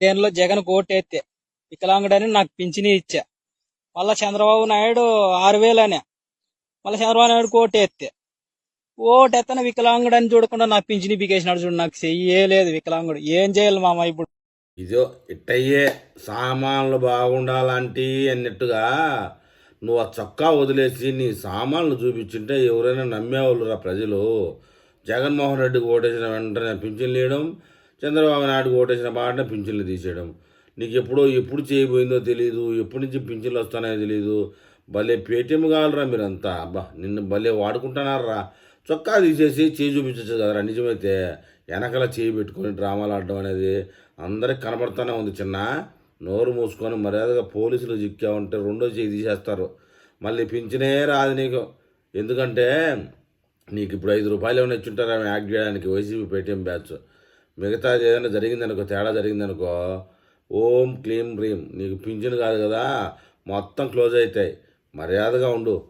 దేనిలో జగన్ ఓటేస్తే వికలాంగుడని నాకు పింఛని ఇచ్చా. మళ్ళా చంద్రబాబు నాయుడు ఆరు వేలనే. అనే మళ్ళీ చంద్రబాబు నాయుడు ఓటేస్తే ఓటెత్తన వికలాంగుడని చూడకుండా నాకు పింఛని బిగేసినాడు చూడు నాకు చెయ్యే లేదు వికలాంగుడు. ఏం చేయాలి మామ ఇప్పుడు? ఇదో ఇట్టయ్యే సామాన్లు బాగుండాలంటే అన్నట్టుగా నువ్వు ఆ చొక్కా వదిలేసి నీ సామాన్లు చూపించుంటే ఎవరైనా నమ్మేవాళ్ళు రా ప్రజలు. జగన్మోహన్ రెడ్డికి ఓటేసిన వెంటనే పింఛన్ లేయడం చంద్రబాబు నాయుడు ఓటేసిన బాటన పింఛన్లు తీసేయడం. నీకు ఎప్పుడో ఎప్పుడు చేయబోయిందో తెలియదు ఎప్పటి నుంచి పింఛన్లు వస్తానో తెలియదు భలే పేటీఎం కావాలరా మీరంతా. అబ్బా నిన్ను భలే వాడుకుంటున్నారా చొక్కా తీసేసి చేయి చూపించచ్చు కదరా నిజమైతే. వెనకల చేయి పెట్టుకొని డ్రామాలు ఆడడం అనేది అందరికి కనబడుతూనే ఉంది చిన్న. నోరు మూసుకొని మర్యాదగా పోలీసులు చిక్కామంటే రెండో చేయి తీసేస్తారు. మళ్ళీ పింఛనే రాదు నీకు. ఎందుకంటే నీకు ఇప్పుడు ఐదు రూపాయలు ఏమైనా ఇచ్చుంటారా? ఆమె యాక్ట్ చేయడానికి వైసీపీ పేటీఎం బ్యాచ్. మిగతా ఏదైనా జరిగిందనుకో తేడా జరిగిందనుకో ఓం క్లీం హ్రీం నీకు పింఛన్ కాదు కదా మొత్తం క్లోజ్ అవుతాయి. మర్యాదగా ఉండు.